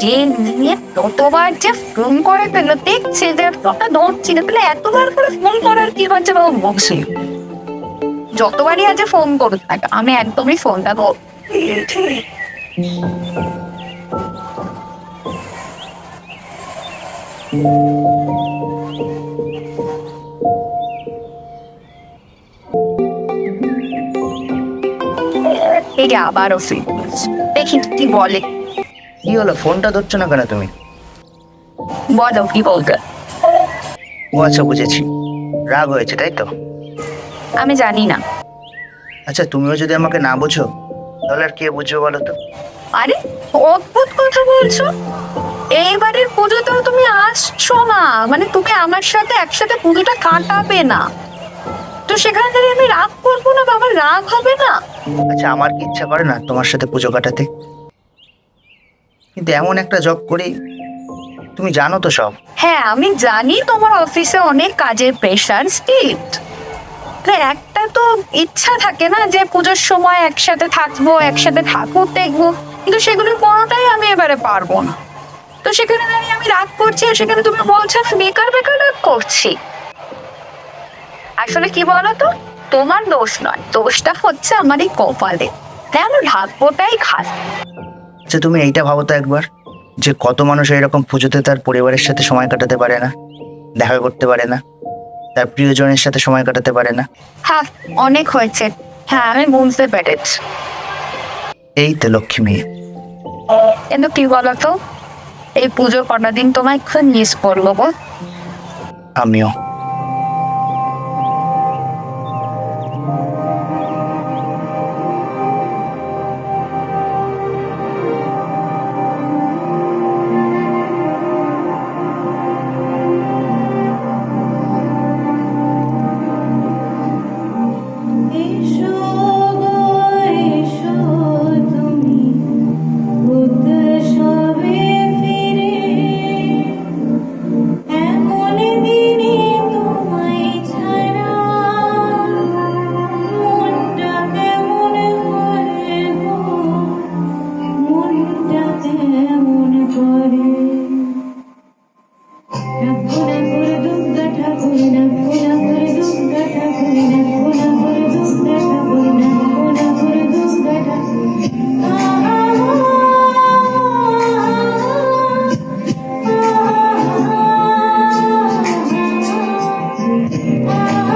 যে নিয়ে ততবার যে ফোন করে ফেলল দেখছে যে কথা ধরছি না, তাহলে এতবার করে ফোন করার কি হচ্ছে বাবু? বলছি যতবারই আছে ফোন করতে থাকে আমি একদমই ফোনটা ধর এই আবারও দেখি কি বলে। কি হলো ফোনটা ধরছো না কেন তুমি? বলো কি বলতে ও আচ্ছা বুঝেছি। রাগ হয়েছে তাই তো? আমি জানি না। আচ্ছা তুমিও যদি আমাকে না বুঝো তাহলে আর কে বুঝবে বলো তো? আরে অদ্ভুত কথা বলছো। এইবারের পুজোতেও তুমি আসছো না। মানে তুমি আমার সাথে একসাথে পুজোটা কাটাবে না। তো সেখান থেকে আমি রাগ করব না বাবা রাগ হবে না? আচ্ছা আমার কি ইচ্ছা করে না তোমার সাথে পুজো কাটাতে? কিন্তু এমন একটা জব করি তুমি জানো তো সব। হ্যাঁ আমি জানি তোমার অফিসে অনেক কাজের প্রেশার স্টিল একটা তো ইচ্ছা থাকে না যে পুজোর সময় একসাথে থাকব, একসাথে ঠাকুর দেখব। কিন্তু সেগুলোর কোনোটাই আমি এবারে পারব না। তো সেখানে দাঁড়িয়ে আমি রাগ করছি আর সেখানে তুমি বলছো আমি বেকার বেকার রাগ করছি। আসলে কি বলো তো তোমার দোষ নয়, দোষটা হচ্ছে আমার এই কপালে। আমার ভাগ্যটাই খারাপ? আচ্ছা তুমি এইটা ভাবো তো একবার, যে কত মানুষ এরকম পুজোতে তার পরিবারের সাথে সময় কাটাতে পারে না, দেখা করতে পারে না। তার প্রিয়জনের সাথে সময় কাটাতে পারে না। হ্যাঁ অনেক হয়েছে। হ্যাঁ আমি বুঝতে পেরেছি। এই তো লক্ষ্মী মেয়ে। কিন্তু কি বলতো? এই পুজোর কটা দিন তোমায় খুব মিস করব গো। আমিও। Whoa.